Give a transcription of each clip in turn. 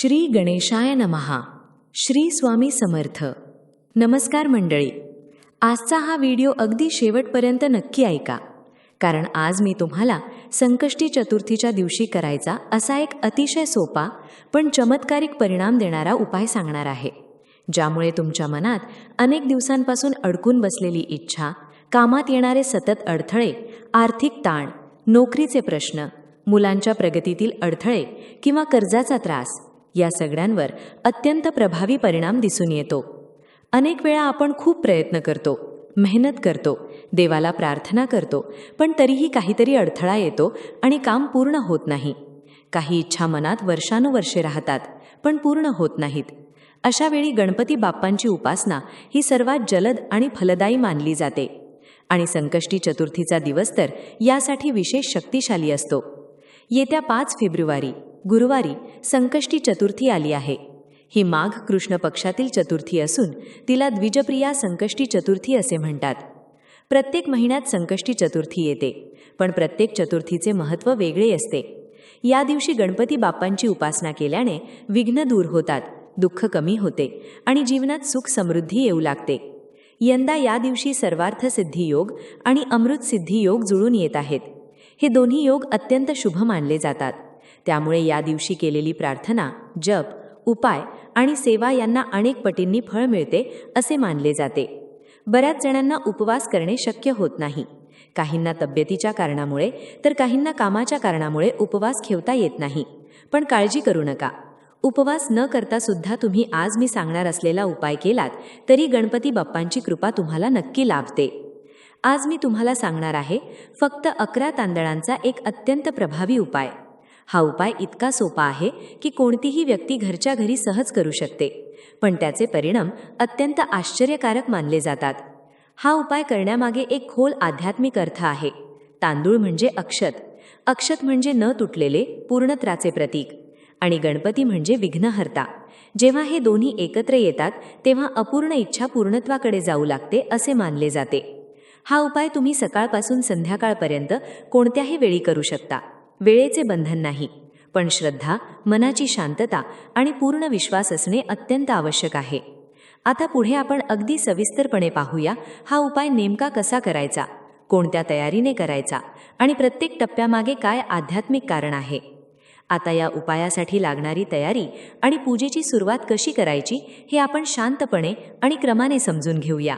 श्री गणेशाय नमहा. श्री स्वामी समर्थ. नमस्कार मंडळी. आजचा हा व्हिडिओ अगदी शेवटपर्यंत नक्की ऐका. कारण आज मी तुम्हाला संकष्टी चतुर्थीच्या दिवशी करायचा असा एक अतिशय सोपा पण चमत्कारिक परिणाम देणारा उपाय सांगणार आहे. ज्यामुळे तुमच्या मनात अनेक दिवसांपासून अडकून बसलेली इच्छा कामात येणारे सतत अडथळे आर्थिक ताण नोकरीचे प्रश्न मुलांच्या प्रगतीतील अडथळे किंवा कर्जाचा त्रास या सगळ्यांवर अत्यंत प्रभावी परिणाम दिसून येतो. अनेक वेळा आपण खूप प्रयत्न करतो मेहनत करतो देवाला प्रार्थना करतो पण तरीही काहीतरी अडथळा येतो आणि काम पूर्ण होत नाही. काही इच्छा मनात वर्षानुवर्षे राहतात पण पूर्ण होत नाहीत. अशा वेळी गणपती बाप्पांची उपासना ही सर्वात जलद आणि फलदायी मानली जाते. आणि संकष्टी चतुर्थीचा दिवस तर यासाठी विशेष शक्तिशाली असतो. येत्या पाच फेब्रुवारी गुरुवारी संकष्टी चतुर्थी आली आहे. ही माघ कृष्ण पक्षातील चतुर्थी असून तिला द्विजप्रिया संकष्टी चतुर्थी असे म्हणतात. प्रत्येक महिन्यात संकष्टी चतुर्थी येते पण प्रत्येक चतुर्थीचे महत्त्व वेगळे असते. या दिवशी गणपती बाप्पांची उपासना केल्याने विघ्न दूर होतात दुःख कमी होते आणि जीवनात सुख समृद्धी येऊ लागते. यंदा या दिवशी सर्वार्थ सिद्धी योग आणि अमृत सिद्धी योग जुळून येत आहेत. हे दोन्ही योग अत्यंत शुभ मानले जातात. त्यामुळे या दिवशी केलेली प्रार्थना जप उपाय आणि सेवा यांना अनेक पटींनी फळ मिळते असे मानले जाते. बऱ्याच जणांना उपवास करणे शक्य होत नाही. काहींना तब्येतीच्या कारणामुळे तर काहींना कामाच्या कारणामुळे उपवास ठेवता येत नाही. पण काळजी करू नका. उपवास न करता सुद्धा तुम्ही आज मी सांगणार असलेला उपाय केलात तरी गणपती बाप्पांची कृपा तुम्हाला नक्की लाभते. आज मी तुम्हाला सांगणार आहे फक्त अकरा तांदळांचा एक अत्यंत प्रभावी उपाय. हा उपाय इतका सोपा आहे की कोणतीही व्यक्ती घरच्या घरी सहज करू शकते. पण त्याचे परिणाम अत्यंत आश्चर्यकारक मानले जातात. हा उपाय करण्यामागे एक खोल आध्यात्मिक अर्थ आहे. तांदूळ म्हणजे अक्षत. अक्षत म्हणजे न तुटलेले पूर्णत्राचे प्रतीक. आणि गणपती म्हणजे विघ्नहर्ता. जेव्हा हे दोन्ही एकत्र येतात तेव्हा अपूर्ण इच्छा पूर्णत्वाकडे जाऊ लागते असे मानले जाते. हा उपाय तुम्ही सकाळपासून संध्याकाळपर्यंत कोणत्याही वेळी करू शकता. वेळेचे बंधन नाही. पण श्रद्धा मनाची शांतता आणि पूर्ण विश्वास असणे अत्यंत आवश्यक आहे. आता पुढे आपण अगदी सविस्तरपणे पाहूया हा उपाय नेमका कसा करायचा कोणत्या तयारीने करायचा आणि प्रत्येक टप्प्यामागे काय आध्यात्मिक कारण आहे. आता या उपायासाठी लागणारी तयारी आणि पूजेची सुरुवात कशी करायची हे आपण शांतपणे आणि क्रमाने समजून घेऊया.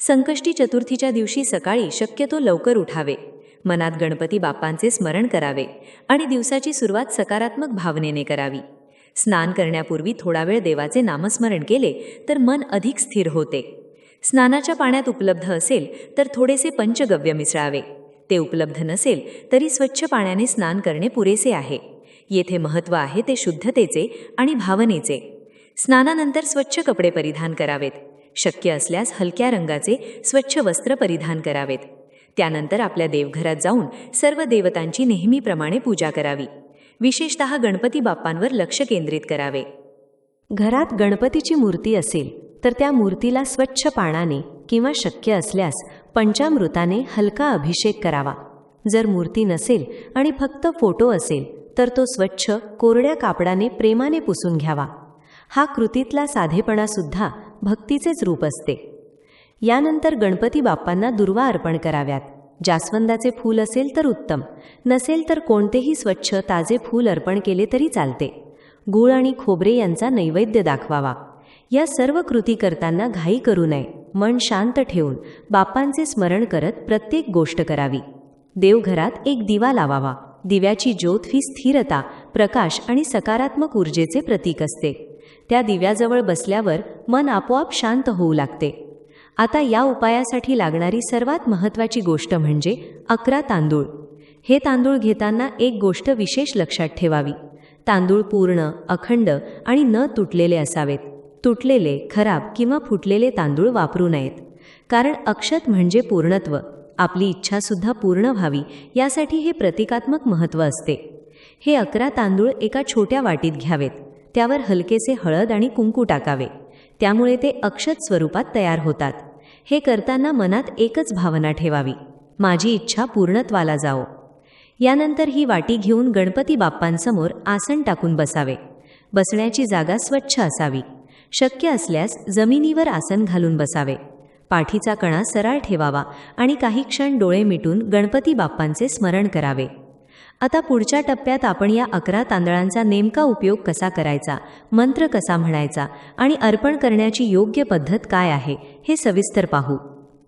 संकष्टी चतुर्थीच्या दिवशी सकाळी शक्यतो लवकर उठावे. मनात गणपती बाप्पांचे स्मरण करावे आणि दिवसाची सुरुवात सकारात्मक भावनेने करावी. स्नान करण्यापूर्वी थोडा वेळ देवाचे नामस्मरण केले तर मन अधिक स्थिर होते. स्नानाच्या पाण्यात उपलब्ध असेल तर थोडेसे पंचगव्य मिसळावे. ते उपलब्ध नसेल तरी स्वच्छ पाण्याने स्नान करणे पुरेसे आहे. येथे महत्त्व आहे ते शुद्धतेचे आणि भावनेचे. स्नानानंतर स्वच्छ कपडे परिधान करावेत. शक्य असल्यास हलक्या रंगाचे स्वच्छ वस्त्र परिधान करावेत. त्यानंतर आपल्या देवघरात जाऊन सर्व देवतांची नेहमीप्रमाणे पूजा करावी. विशेषत गणपती बाप्पांवर लक्ष केंद्रित करावे. घरात गणपतीची मूर्ती असेल तर त्या मूर्तीला स्वच्छ पाण्याने किंवा शक्य असल्यास पंचामृताने हलका अभिषेक करावा. जर मूर्ती नसेल आणि फक्त फोटो असेल तर तो स्वच्छ कोरड्या कापडाने प्रेमाने पुसून घ्यावा. हा कृतीतला साधेपणासुद्धा भक्तीचेच रूप असते. यानंतर गणपती बाप्पांना दुर्वा अर्पण कराव्यात. जास्वंदाचे फूल असेल तर उत्तम नसेल तर कोणतेही स्वच्छ ताजे फूल अर्पण केले तरी चालते. गूळ आणि खोबरे यांचा नैवेद्य दाखवावा. या सर्व कृती करताना घाई करू नये मन शांत ठेवून बाप्पांचे स्मरण करत प्रत्येक गोष्ट करावी. देवघरात एक दिवा लावावा. दिव्याची ज्योत ही स्थिरता प्रकाश आणि सकारात्मक ऊर्जेचे प्रतीक असते. त्या दिव्याजवळ बसल्यावर मन आपोआप शांत होऊ लागते. आता या उपायासाठी लागणारी सर्वात महत्त्वाची गोष्ट म्हणजे अकरा तांदूळ. हे तांदूळ घेताना एक गोष्ट विशेष लक्षात ठेवावी. तांदूळ पूर्ण अखंड आणि न तुटलेले असावेत. तुटलेले खराब किंवा फुटलेले तांदूळ वापरू नयेत. कारण अक्षत म्हणजे पूर्णत्व. आपली इच्छासुद्धा पूर्ण व्हावी यासाठी हे प्रतिकात्मक महत्त्व असते. हे अकरा तांदूळ एका छोट्या वाटीत घ्यावेत. त्यावर हलकेसे हळद आणि कुंकू टाकावे. त्यामुळे ते अक्षत स्वरूपात तयार होतात. हे करताना मनात एकच भावना ठेवावी. माझी इच्छा पूर्णत्वाला जाओ यानंतर ही वाटी घेऊन गणपती बाप्पांसमोर आसन टाकून बसावे. बसण्याची जागा स्वच्छ असावी. शक्य असल्यास जमिनीवर आसन घालून बसावे. पाठीचा कणा सरळ ठेवावा आणि काही क्षण डोळे मिटून गणपती बाप्पांचे स्मरण करावे. आता पुढच्या टप्प्यात आपण या अकरा तांदळांचा नेमका उपयोग कसा करायचा मंत्र कसा म्हणायचा आणि अर्पण करण्याची योग्य पद्धत काय आहे हे सविस्तर पाहू.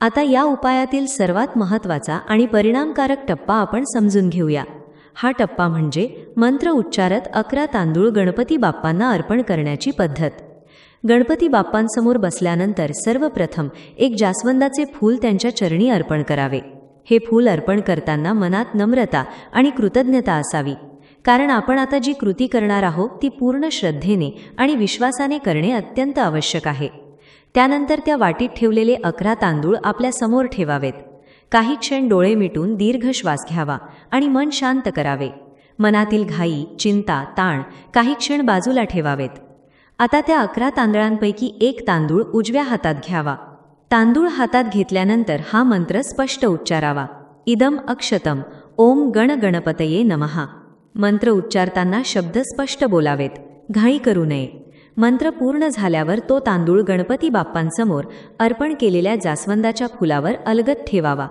आता या उपायातील सर्वात महत्त्वाचा आणि परिणामकारक टप्पा आपण समजून घेऊया. हा टप्पा म्हणजे मंत्र उच्चारत अकरा तांदूळ गणपती बाप्पांना अर्पण करण्याची पद्धत. गणपती बाप्पांसमोर बसल्यानंतर सर्वप्रथम एक जास्वंदाचे फूल त्यांच्या चरणी अर्पण करावे. हे फूल अर्पण करताना मनात नम्रता आणि कृतज्ञता असावी. कारण आपण आता जी कृती करणार आहोत ती पूर्ण श्रद्धेने आणि विश्वासाने करणे अत्यंत आवश्यक आहे. त्यानंतर त्या वाटीत ठेवलेले अकरा तांदूळ आपल्यासमोर ठेवावेत. काही क्षण डोळे मिटून दीर्घ श्वास घ्यावा आणि मन शांत करावे. मनातील घाई चिंता ताण काही क्षण बाजूला ठेवावेत. आता त्या अकरा तांदळांपैकी एक तांदूळ उजव्या हातात घ्यावा. तांदूळ हातात घेतल्यानंतर हा मंत्र स्पष्ट उच्चारावा. इदम अक्षतम. ओम गण गणपतये नमहा मंत्र उच्चारताना शब्द स्पष्ट बोलावेत. घाई करू नये. मंत्र पूर्ण झाल्यावर तो तांदूळ गणपती बाप्पांसमोर अर्पण केलेल्या जास्वंदाच्या फुलावर अलगत ठेवावा.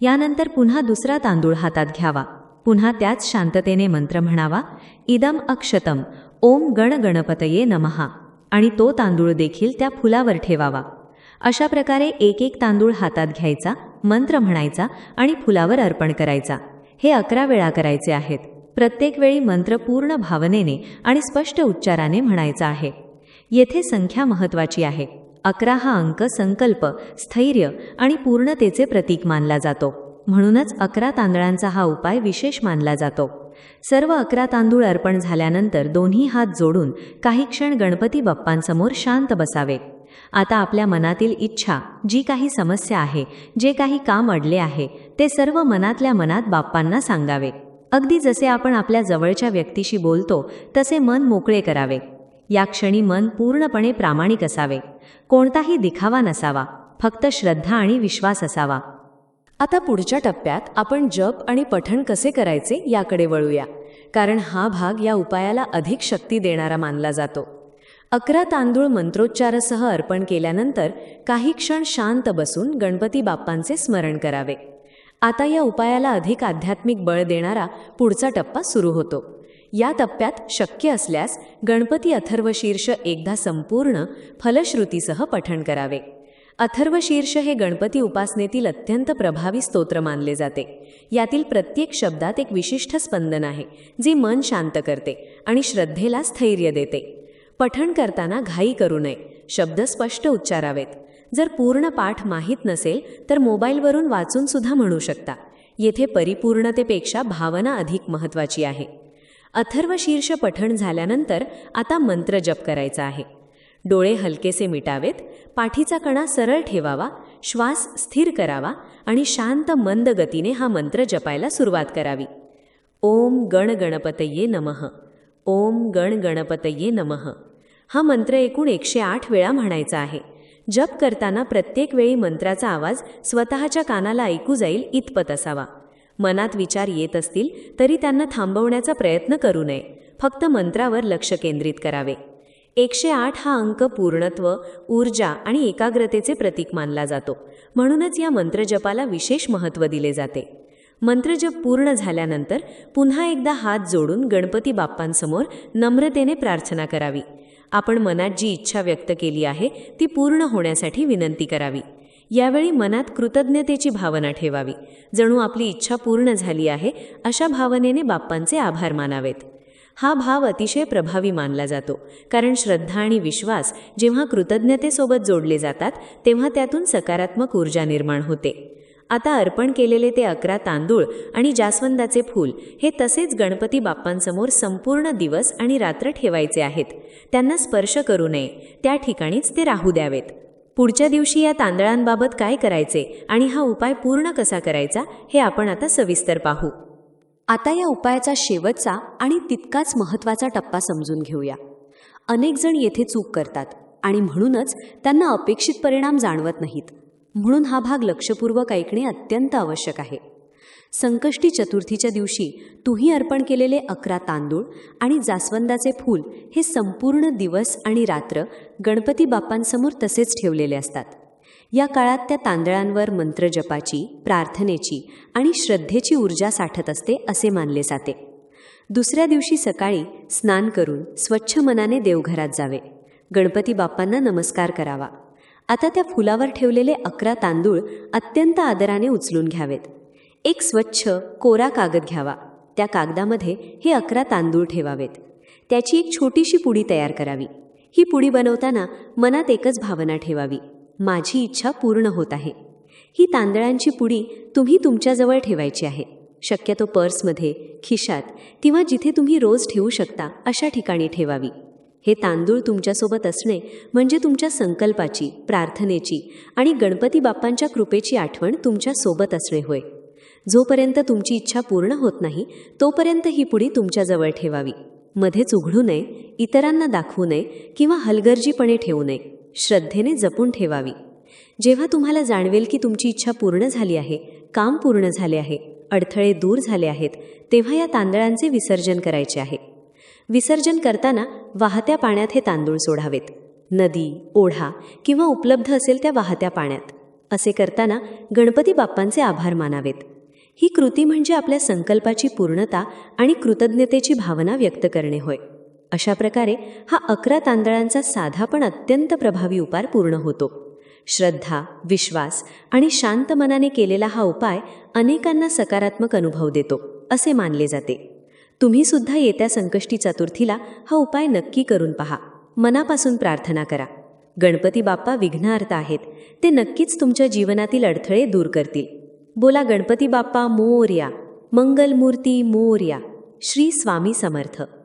यानंतर पुन्हा दुसरा तांदूळ हातात घ्यावा. पुन्हा त्याच शांततेने मंत्र म्हणावा इदम अक्षतम. ओम गण गणपतये नमहा आणि तो तांदूळ देखील त्या फुलावर ठेवावा. अशा प्रकारे एक एक तांदूळ हातात घ्यायचा मंत्र म्हणायचा आणि फुलावर अर्पण करायचा. हे अकरा वेळा करायचे आहेत. प्रत्येक वेळी मंत्र पूर्ण भावनेने आणि स्पष्ट उच्चाराने म्हणायचा आहे. येथे संख्या महत्त्वाची आहे. अकरा हा अंक संकल्प स्थैर्य आणि पूर्णतेचे प्रतीक मानला जातो. म्हणूनच अकरा तांदळांचा हा उपाय विशेष मानला जातो. सर्व अकरा तांदूळ अर्पण झाल्यानंतर दोन्ही हात जोडून काही क्षण गणपती बाप्पांसमोर शांत बसावे. आता आपल्या मनातील इच्छा जी काही समस्या आहे जे काही काम अडले आहे ते सर्व मनातल्या मनात बाप्पांना सांगावे. अगदी जसे आपण आपल्या जवळच्या व्यक्तीशी बोलतो तसे मन मोकळे करावे. या क्षणी मन पूर्णपणे प्रामाणिक असावे. कोणताही दिखावा नसावा फक्त श्रद्धा आणि विश्वास असावा. आता पुढच्या टप्प्यात आपण जप आणि पठण कसे करायचे याकडे वळूया कारण हा भाग या उपायाला अधिक शक्ती देणारा मानला जातो. अकरा तांदूळ मंत्रोच्चारासह अर्पण केल्यानंतर काही क्षण शांत बसून गणपती बाप्पांचे स्मरण करावे. आता या उपायाला अधिक आध्यात्मिक बळ देणारा पुढचा टप्पा सुरू होतो. या टप्प्यात शक्य असल्यास गणपती अथर्वशीर्ष एकदा संपूर्ण फलश्रुतीसह पठण करावे. अथर्वशीर्ष हे गणपती उपासनेतील अत्यंत प्रभावी स्तोत्र मानले जाते. यातील प्रत्येक शब्दात एक विशिष्ट स्पंदन आहे जे मन शांत करते आणि श्रद्धेला स्थैर्य देते. पठण करताना घाई करू नये. शब्द स्पष्ट उच्चारावेत. जर पूर्ण पाठ माहीत नसेल तर मोबाईलवरून वाचून सुद्धा म्हणू शकता. येथे परिपूर्णतेपेक्षा भावना अधिक महत्त्वाची आहे. अथर्वशीर्ष पठण झाल्यानंतर आता मंत्र जप करायचा आहे. डोळे हलकेसे मिटावेत. पाठीचा कणा सरळ ठेवावा. श्वास स्थिर करावा आणि शांत मंद गतीने हा मंत्र जपायला सुरुवात करावी. ओम गण गणपतये नमः. ओम गण गणपतये नमः. हा मंत्र एकूण एकशे आठ वेळा म्हणायचा आहे. जप करताना प्रत्येक वेळी मंत्राचा आवाज स्वतःच्या कानाला ऐकू जाईल इतपत असावा. मनात विचार येत असतील तरी त्यांना थांबवण्याचा प्रयत्न करू नये. फक्त मंत्रावर लक्ष केंद्रित करावे. एकशे आठ हा अंक पूर्णत्व ऊर्जा आणि एकाग्रतेचे प्रतीक मानला जातो. म्हणूनच या मंत्रजपाला विशेष महत्त्व दिले जाते. मंत्रजप पूर्ण झाल्यानंतर पुन्हा एकदा हात जोडून गणपती बाप्पांसमोर नम्रतेने प्रार्थना करावी. आपण मनात जी इच्छा व्यक्त केली आहे ती पूर्ण होण्यासाठी विनंती करावी. यावेळी मनात कृतज्ञतेची भावना ठेवावी. जणू आपली इच्छा पूर्ण झाली आहे अशा भावनेने बाप्पांचे आभार मानावेत. हा भाव अतिशय प्रभावी मानला जातो कारण श्रद्धा आणि विश्वास जेव्हा कृतज्ञतेसोबत जोडले जातात तेव्हा त्यातून सकारात्मक ऊर्जा निर्माण होते. आता अर्पण केलेले ते अकरा तांदूळ आणि जास्वंदाचे फूल हे तसेच गणपती बाप्पांसमोर संपूर्ण दिवस आणि रात्र ठेवायचे आहेत. त्यांना स्पर्श करू नये. त्या ठिकाणीच ते राहू द्यावेत. पुढच्या दिवशी या तांदळांबाबत काय करायचे आणि हा उपाय पूर्ण कसा करायचा हे आपण आता सविस्तर पाहू. आता या उपायाचा शेवटचा आणि तितकाच महत्त्वाचा टप्पा समजून घेऊया. अनेक जण येथे चूक करतात आणि म्हणूनच त्यांना अपेक्षित परिणाम जाणवत नाहीत. म्हणून हा भाग लक्षपूर्वक ऐकणे अत्यंत आवश्यक आहे. संकष्टी चतुर्थीच्या दिवशी तुम्ही अर्पण केलेले अकरा तांदूळ आणि जास्वंदाचे फूल हे संपूर्ण दिवस आणि रात्र गणपती बाप्पांसमोर तसेच ठेवलेले असतात. या काळात त्या तांदळांवर मंत्रजपाची प्रार्थनेची आणि श्रद्धेची ऊर्जा साठत असते असे मानले जाते. दुसऱ्या दिवशी सकाळी स्नान करून स्वच्छ मनाने देवघरात जावे. गणपती बाप्पांना नमस्कार करावा. आता त्या फुलावर ठेवलेले अकरा तांदूळ अत्यंत आदराने उचलून घ्यावेत. एक स्वच्छ कोरा कागद घ्यावा. त्या कागदामध्ये हे अकरा तांदूळ ठेवावेत. त्याची एक छोटीशी पुडी तयार करावी. ही पुडी बनवताना मनात एकच भावना ठेवावी. माझी इच्छा पूर्ण होत आहे. ही तांदळांची पुडी तुम्ही तुमच्याजवळ ठेवायची आहे. शक्यतो पर्समध्ये खिशात किंवा जिथे तुम्ही रोज ठेवू शकता अशा ठिकाणी ठेवावी. हे तांदूळ तुमच्यासोबत असणे म्हणजे तुमच्या संकल्पाची प्रार्थनेची आणि गणपती बाप्पांच्या कृपेची आठवण तुमच्यासोबत असणे होय. जोपर्यंत तुमची इच्छा पूर्ण होत नाही तोपर्यंत ही पुडी तुमच्याजवळ ठेवावी. मध्येच उघडू नये इतरांना दाखवू नये किंवा हलगर्जीपणे ठेवू नये. श्रद्धेने जपून ठेवावी. जेव्हा तुम्हाला जाणवेल की तुमची इच्छा पूर्ण झाली आहे काम पूर्ण झाले आहे अडथळे दूर झाले आहेत तेव्हा या तांदळांचे विसर्जन करायचे आहे. विसर्जन करताना वाहत्या पाण्यात हे तांदूळ सोडावेत. नदी ओढा किंवा उपलब्ध असेल त्या वाहत्या पाण्यात. असे करताना गणपती बाप्पांचे आभार मानावेत. ही कृती म्हणजे आपल्या संकल्पाची पूर्णता आणि कृतज्ञतेची भावना व्यक्त करणे होय. अशा प्रकारे हा अकरा तांदळांचा साधा पण अत्यंत प्रभावी उपाय पूर्ण होतो. श्रद्धा विश्वास आणि शांत मनाने केलेला हा उपाय अनेकांना सकारात्मक अनुभव देतो असे मानले जाते. तुम्ही सुद्धा येत्या संकष्टी चतुर्थीला हा उपाय नक्की करून पहा. मनापासून प्रार्थना करा. गणपती बाप्पा विघ्नार्थ आहेत. ते नक्कीच तुमच्या जीवनातील अडथळे दूर करतील. बोला गणपती बाप्पा मोर्या. मंगलमूर्ती मोर्या. श्री स्वामी समर्थ.